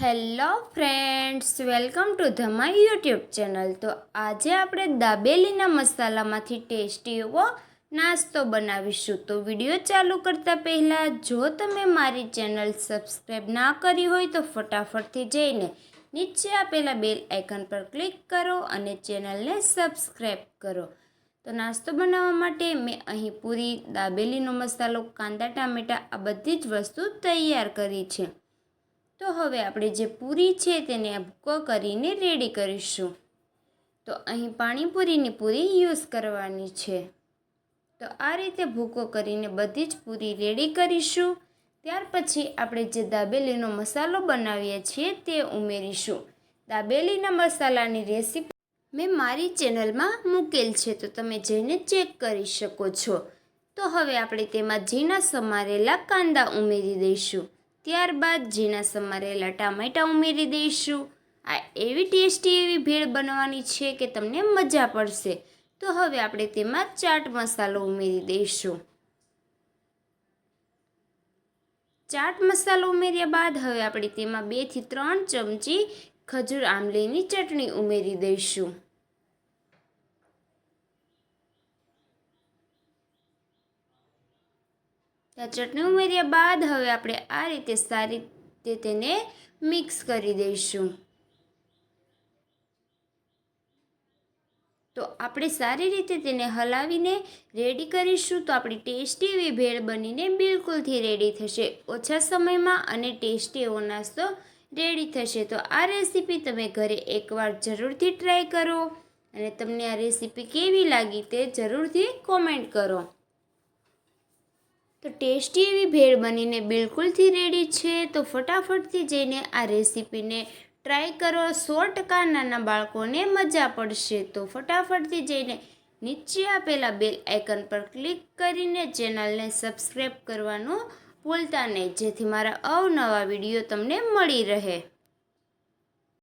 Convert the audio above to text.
Hello friends, welcome to the my YouTube channel. તો આજે આપણે દાબેલીના મસાલામાંથી ટેસ્ટી એવો નાસ્તો બનાવીશું. તો વીડિયો ચાલુ કરતાં પહેલાં જો તમે મારી ચેનલ સબસ્ક્રાઈબ ના કરી હોય તો ફટાફટથી જઈને નીચે આપેલા બેલ આઇકન પર ક્લિક કરો અને ચેનલને સબસ્ક્રાઈબ કરો. તો નાસ્તો બનાવવા માટે મેં અહીં પૂરી દાબેલીનો મસાલો, કાંદા, ટામેટાં આ બધી જ વસ્તુ તૈયાર કરી છે. તો હવે આપણે જે પૂરી છે તેને ભૂકો કરીને રેડી કરીશું. તો અહીં પાણીપુરીની પૂરી યુઝ કરવાની છે. તો આ રીતે ભૂકો કરીને બધી જ પૂરી રેડી કરીશું. ત્યાર પછી આપણે જે દાબેલીનો મસાલો બનાવીએ છીએ તે ઉમેરીશું. દાબેલીના મસાલાની રેસીપી મેં મારી ચેનલમાં મૂકેલ છે, તો તમે જઈને ચેક કરી શકો છો. તો હવે આપણે તેમાં ઝીણા સમારેલા કાંદા ઉમેરી દઈશું. ત્યારબાદ ઝીણા સમારેલા ટામેટાં ઉમેરી દઈશું. આ એવી ટેસ્ટી એવી ભેળ બનવાની છે કે તમને મજા પડશે. તો હવે આપણે તેમાં ચાટ મસાલો ઉમેરી દઈશું. ચાટ મસાલો ઉમેર્યા બાદ હવે આપણે તેમાં બેથી ત્રણ ચમચી ખજૂર આંબલીની ચટણી ઉમેરી દઈશું. આ ચટણી ઉમેર્યા બાદ હવે આપણે આ રીતે સારી રીતે તેને મિક્સ કરી દઈશું. તો આપણે સારી રીતે તેને હલાવીને રેડી કરીશું તો આપણી ટેસ્ટી એવી ભેળ બનીને બિલકુલથી રેડી થશે. ઓછા સમયમાં અને ટેસ્ટી એવો નાસ્તો રેડી થશે. તો આ રેસીપી તમે ઘરે એકવાર જરૂરથી ટ્રાય કરો અને તમને આ રેસીપી કેવી લાગી તે જરૂરથી કોમેન્ટ કરો. તો ટેસ્ટી એવી ભેળ બનીને બિલકુલથી રેડી છે, તો ફટાફટથી જઈને આ રેસીપીને ટ્રાય કરો. સો ટકા નાના બાળકોને મજા પડશે. તો ફટાફટથી જઈને નીચે આપેલા બેલ આઇકન પર ક્લિક કરીને ચેનલને સબસ્ક્રાઈબ કરવાનું ભૂલતા નહીં. જેથી મારા અવનવા વીડિયો તમને મળી રહે.